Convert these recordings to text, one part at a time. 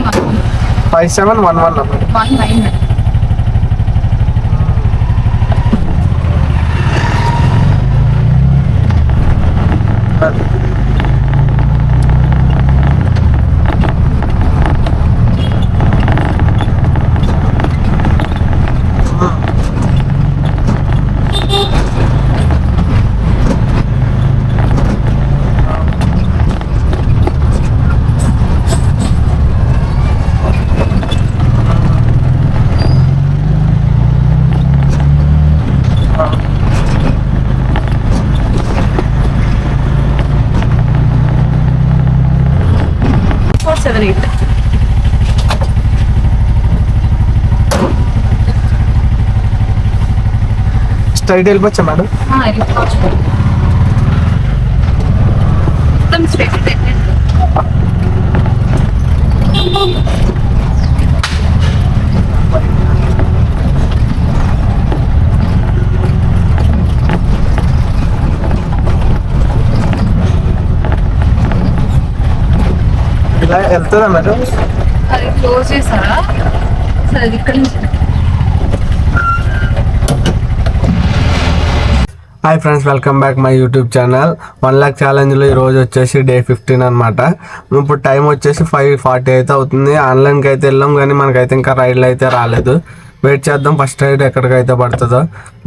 Seven one five seven one one one nine four seven eight straight వెళ్ళిపోవచ్చా madam ఇలా వెళ్తుందా madam? అది close చేసారా సరే ఇక్కడ నుంచి. Hi friends welcome back my YouTube channel one lakh ఛాలెంజ్లో ఈరోజు వచ్చేసి డే ఫిఫ్టీన్ అనమాట ఇప్పుడు టైం వచ్చేసి ఫైవ్ ఫార్టీ అయితే అవుతుంది. ఆన్లైన్కి అయితే వెళ్ళాం కానీ మనకైతే ఇంకా రైడ్లు అయితే రాలేదు. వెయిట్ చేద్దాం. ఫస్ట్ రైడ్ ఎక్కడికైతే పడుతుందో.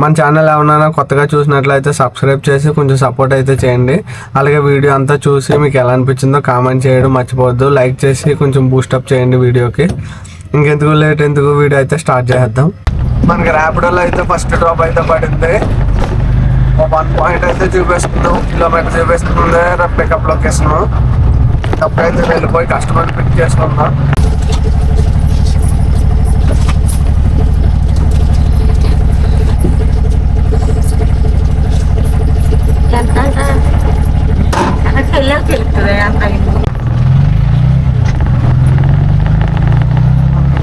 మన ఛానల్ ఏమన్నా కొత్తగా చూసినట్లయితే సబ్స్క్రైబ్ చేసి కొంచెం సపోర్ట్ అయితే చేయండి. అలాగే వీడియో అంతా చూసి మీకు ఎలా అనిపించిందో కామెంట్ చేయడం మర్చిపోవద్దు. లైక్ చేసి కొంచెం బూస్టప్ చేయండి వీడియోకి ఇంకెందుకు లేట్ ఎందుకు? వీడియో అయితే స్టార్ట్ చేద్దాం. మనకి ర్యాపిడోలో అయితే ఫస్ట్ డ్రాప్ అయితే పడింది. వన్ పాయింట్ అయితే చూపిస్తున్నాం. కిలోమీటర్ చూపిస్తుంది. పికప్ లొకేషన్ అప్పుడైతే వెళ్ళిపోయి కస్టమర్ పిక్ చేసుకుందాం.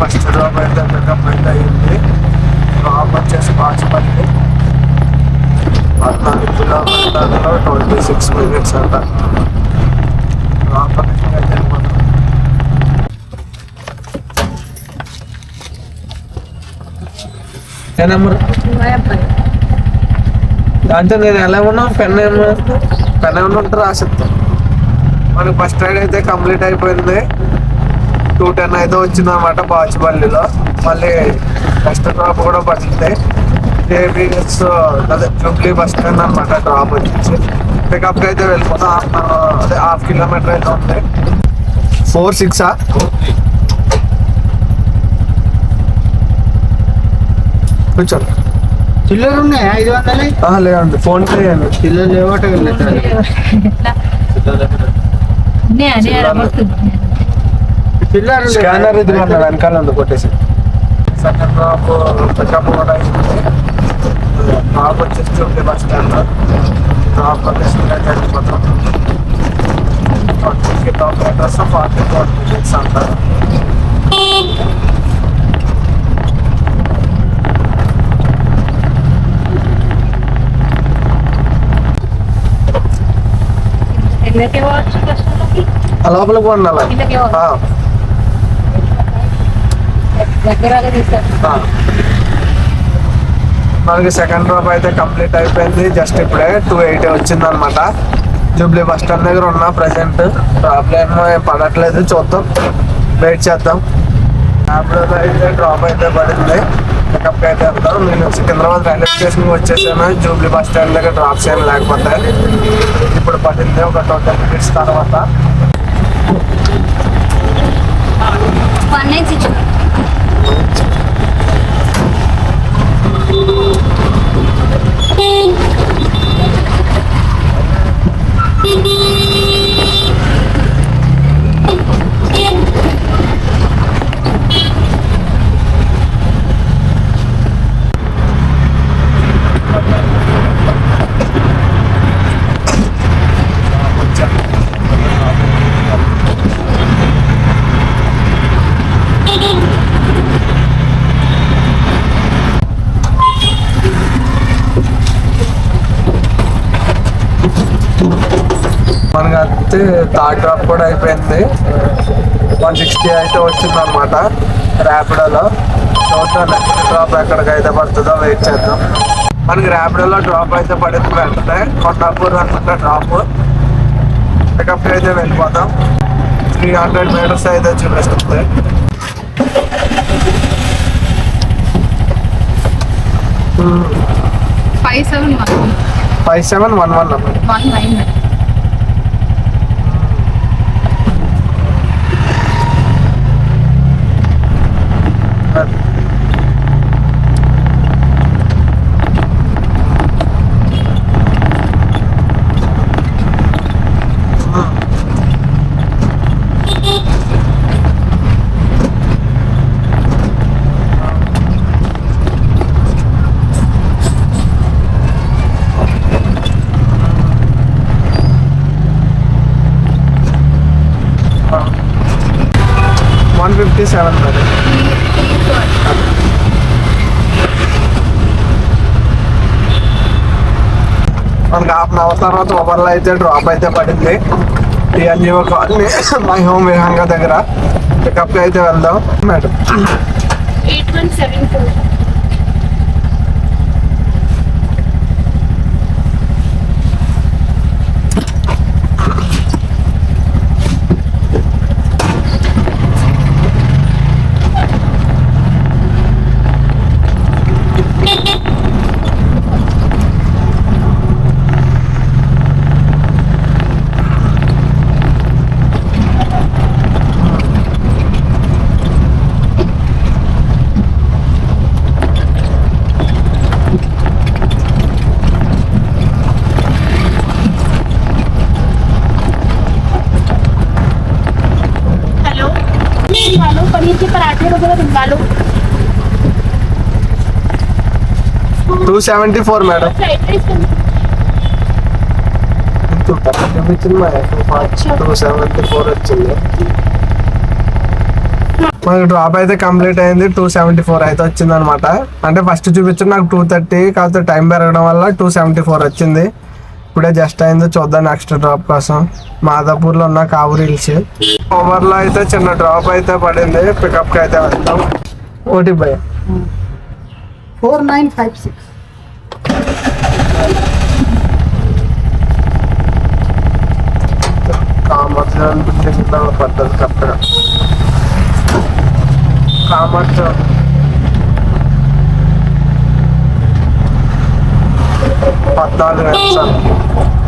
ఫస్ట్ డ్రాప్ అయితే పికప్ అయితే అయింది. డ్రాప్ వచ్చేసి పాచిపల్లి పద్నాలుగు కిలోమీటర్లో ట్వంటీ సిక్స్ మినిట్స్ అంట డ్రాప్ దాంతో నేను ఎలా ఉన్నా పెన్ ఏమో పెన్ ఏమన్నా ఉంటే రాసిస్తాను మనకి ఫస్ట్ రైడ్ అయితే కంప్లీట్ అయిపోయింది టూ టెన్ అయితే వచ్చింది అనమాట బాచుపల్లిలో మళ్ళీ ఫస్ట్ డ్రాప్ కూడా పడింది జేబీఎస్ అదే జూబ్లీ బస్ స్టాండ్ అనమాట డ్రాప్ వచ్చేసి పికప్కి అయితే వెళ్ళిపోతాం హాఫ్ అదే హాఫ్ కిలోమీటర్ అయితే ఉంది. ఫోర్ సిక్సా కూర్చోండి చిల్లర ఉన్నాయి? ఐదు వందలు? లేదండి. ఫోన్ పే చిల్లర లేవట చిల్లర స్కానర్ ఇది వెనకాల ఉంది కొట్టేసి. సెకండ్ డ్రాప్ పికప్ కూడా అయింది డ్రాప్ వచ్చేసి Jubilee bus stand drop location అయితే వెళ్ళిపోతాం twenty kilometres forty four minutes అంటారు ఇళ్ళకే పోవచ్చు కస్టమర్కి ఆ లోపల పోండి అలా ఇళ్ళకే పోవచ్చు ఆ, దగ్గర తీస్తారు ఆ. మనకి సెకండ్ డ్రాప్ అయితే కంప్లీట్ అయిపోయింది. జస్ట్ ఇప్పుడే టూ ఎయిటీ వచ్చింది అనమాట జూబ్లీ బస్ స్టాండ్ దగ్గర ఉన్నా ప్రజెంట్ ప్రాబ్లమ్ ఏం పడట్లేదు. చూద్దాం. వెయిట్ చేద్దాం. యాప్లో అయితే డ్రాప్ అయితే పడింది. పికప్ అయితే వెళ్తాం నేను సికింద్రాబాద్ రైల్వే స్టేషన్కి వచ్చేసాను. జూబ్లీ బస్ స్టాండ్ దగ్గర డ్రాప్ చేయను లేకపోతే ఇప్పుడు పడింది ఒక ట్వంటీ మినిట్స్ తర్వాత. వన్ నైన్ సిక్స్ వచ్చాను మనకి అయితే థర్డ్ డ్రాప్ కూడా అయిపోయింది. వన్ సిక్స్టీ అయితే వచ్చింది అనమాట ర్యాపిడోలో. చూద్దాం నెక్స్ట్ డ్రాప్ ఎక్కడికైతే పడుతుందో వెయిట్ చేద్దాం. మనకి ర్యాపిడోలో డ్రాప్ అయితే పడింది వెంటనే. కొండాపూర్ అనుకుంటే డ్రాప్. పికప్ అయితే వెళ్ళిపోతాం త్రీ హండ్రెడ్ మీటర్స్ అయితే చూపిస్తుంది. Five seven one five seven one one one nine one fifty seven brother మనకి హాఫ్ అన్ అవర్ తర్వాత ఓవర్లో అయితే డ్రాప్ అయితే పడింది. TNGO colony my home Vihanga దగ్గర. పికప్ అయితే వెళ్దాం. Madam eight one seven four seventy four madam two seventy four వచ్చింది. మనకి డ్రాప్ అయితే కంప్లీట్ అయింది టూ సెవెంటీ ఫోర్ అయితే వచ్చింది అనమాట అంటే ఫస్ట్ చూపించిన నాకు టూ థర్టీ కాకపోతే టైం పెరగడం వల్ల టూ సెవెంటీ ఫోర్ వచ్చింది. ఇప్పుడే జస్ట్ అయింది చూద్దాం నెక్స్ట్ డ్రాప్ కోసం. మాదాపూర్లో ఉన్న కావురి హిల్స్ ఓవర్లో అయితే చిన్న డ్రాప్ అయితే పడింది పికప్కి అయితే వెళ్తాం. OTP by four nine five six commerce building పడ్డది కరెక్ట్గా కామర్స్ పద్నాలుగు నిమిషాలు మనకి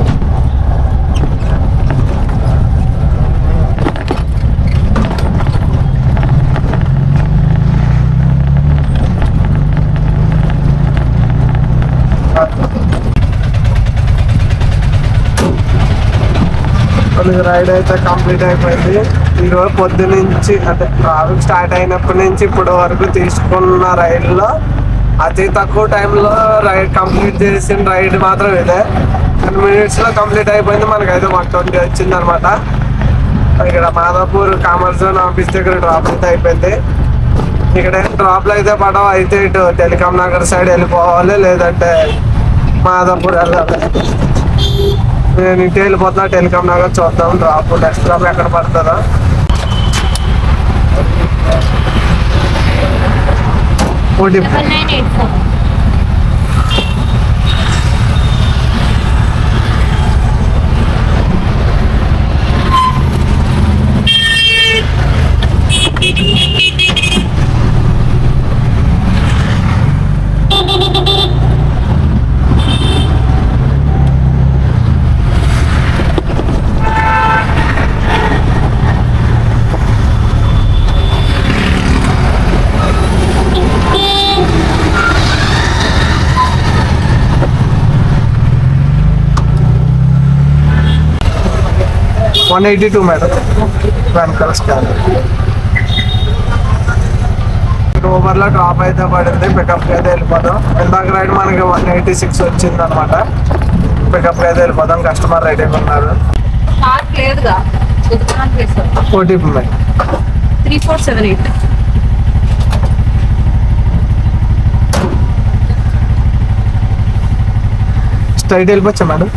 రైడ్ అయితే కంప్లీట్ అయిపోయింది. ఈరోజు పొద్దు నుంచి అంటే ట్రావెల్ స్టార్ట్ అయినప్పటి నుంచి ఇప్పటి వరకు తీసుకున్న రైడ్లో అతి తక్కువ టైంలో రైడ్ కంప్లీట్ చేసిన రైడ్ మాత్రం ఇదే. టెన్ మినిట్స్లో కంప్లీట్ అయిపోయింది. మనకైతే వన్ ట్వంటీ వచ్చింది అనమాట ఇక్కడ మాధాపూర్ కామర్స్ జోన్ ఆఫీస్ దగ్గర డ్రాప్ అయితే అయిపోయింది. ఇక్కడ డ్రాప్లు అయితే పడవ. అయితే ఇటు టెలికాం నగర్ సైడ్ వెళ్ళిపోవాలి. లేదంటే మాధాపూర్ వెళ్ళాలి. నేను ఇంటి వెళ్ళిపోతున్నా టెలికాం నగర్ చూద్దాం డ్రాప్ నెక్స్ట్ డ్రాప్ ఎక్కడ పడుతుందా OTP one eighty two madam వెనకాల స్కాన్ ఓవర్లో డ్రాప్ అయితే పడింది. పికప్ అయితే వెళ్ళిపోదాం. ఇందాక రైడ్ మనకి వన్ ఎయిటీ సిక్స్ వచ్చింది అనమాట పికప్ అయితే వెళ్ళిపోదాం. కస్టమర్ రెడీ ఉన్నారు. OTP madam three four seven eight straight వెళ్ళిపోవచ్చా. Madam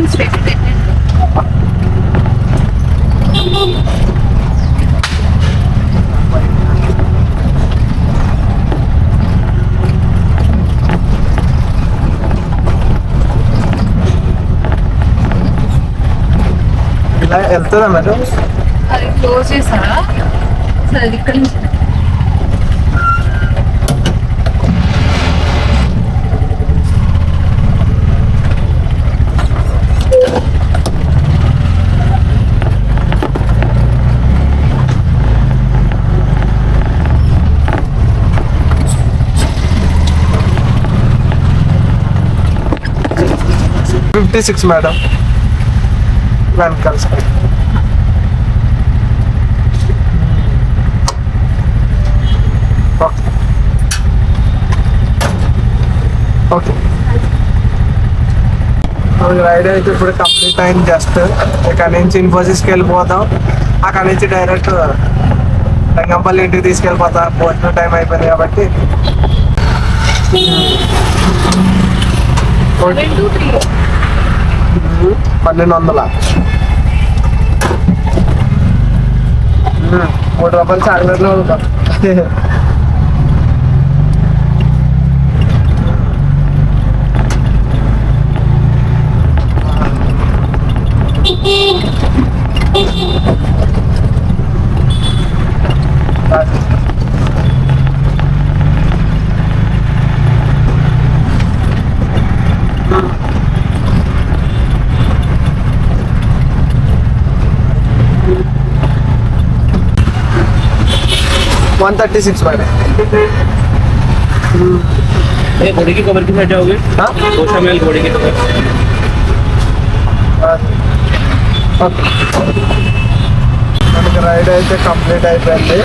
మొత్తం స్ట్రెయిట్ పెట్టండి ఇలా వెళ్తుందా మేడం? అది క్లోజ్ చేసారా సరే అది ఇక్కడ నుంచి. ఫిఫ్టీ సిక్స్ మేడం వెనకాల సైడ్ ఓకే ఓకే రైడ్ అయితే ఇప్పుడు కంప్లీట్ అయింది జస్ట్ ఇక్కడ నుంచి ఇన్ఫోసిస్కి వెళ్ళిపోతాం అక్కడ నుంచి డైరెక్ట్ రంగంపల్లి ఇంటికి తీసుకెళ్ళిపోతాం భోజనం టైం అయిపోయింది కాబట్టి సెవెన్ టూ త్రీ పన్నెండు వందల మూడు రూపాయలు చాక్లెట్లు వెళ్తాం one థర్టీ సిక్స్ మేడం ये घोड़े की कवर के साथ जाओगे हाँ? कोशा महल घोड़े की कवर మనకి రైడ్ అయితే కంప్లీట్ అయిపోయింది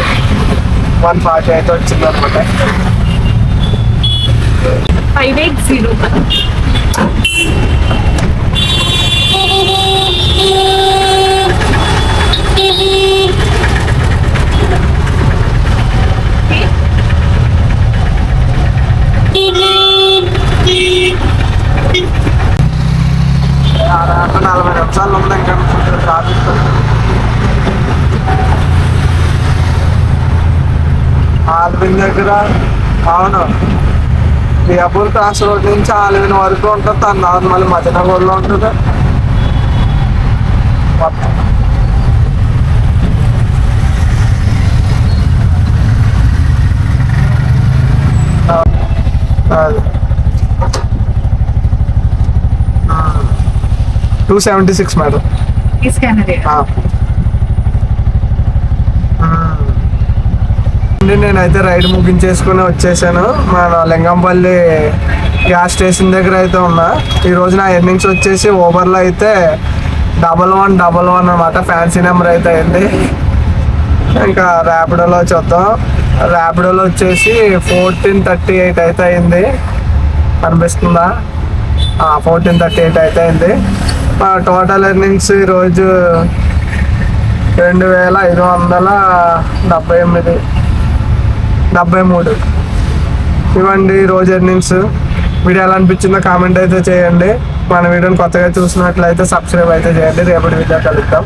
వన్ ఫార్టీ అయితే వచ్చింది అనమాట ఫైవ్ ఎయిట్ జీరో అరగంట నలభై నిమిషాలు ఉంది ఇంకా ట్రాఫిక్ ఆల్విన్ దగ్గర అవును బియాపూర్ క్రాస్ రోడ్ నుంచి ఆల్విన్ వరకు ఉంటుంది తన మళ్ళీ మదనగూడలో ఉంటుంది. మొత్తం ఆ, అది టూ సెవెంటీ సిక్స్ మేడం. ఈ స్కానర్ నేనైతే రైడ్ ముగించేసుకుని వచ్చేసాను. మన లింగంపల్లి గ్యాస్ స్టేషన్ దగ్గర అయితే ఉన్నా. ఈ రోజు నా ఎర్నింగ్స్ వచ్చేసి ఓవర్లో అయితే డబల్ వన్ డబల్ వన్ అనమాట ఫ్యాన్సీ నెంబర్ అయితే అయింది. ఇంకా ర్యాపిడోలో చూద్దాం. ర్యాపిడోలో వచ్చేసి ఫోర్టీన్ థర్టీ ఎయిట్ అయితే అయింది. కనిపిస్తుందా? ఫోర్టీన్ థర్టీ ఎయిట్ అయితే అయింది. టోటల్ ఎర్నింగ్స్ ఈరోజు రెండు వేల ఐదు వందల డెబ్బై ఎనిమిది డెబ్బై మూడు. ఇవ్వండి రోజు ఎర్నింగ్స్ వీడియో ఎలా అనిపించిందో కామెంట్ అయితే చేయండి. మన వీడియోని కొత్తగా చూసినట్లయితే సబ్స్క్రైబ్ అయితే చేయండి. రేపటి వీడియో కలుద్దాం.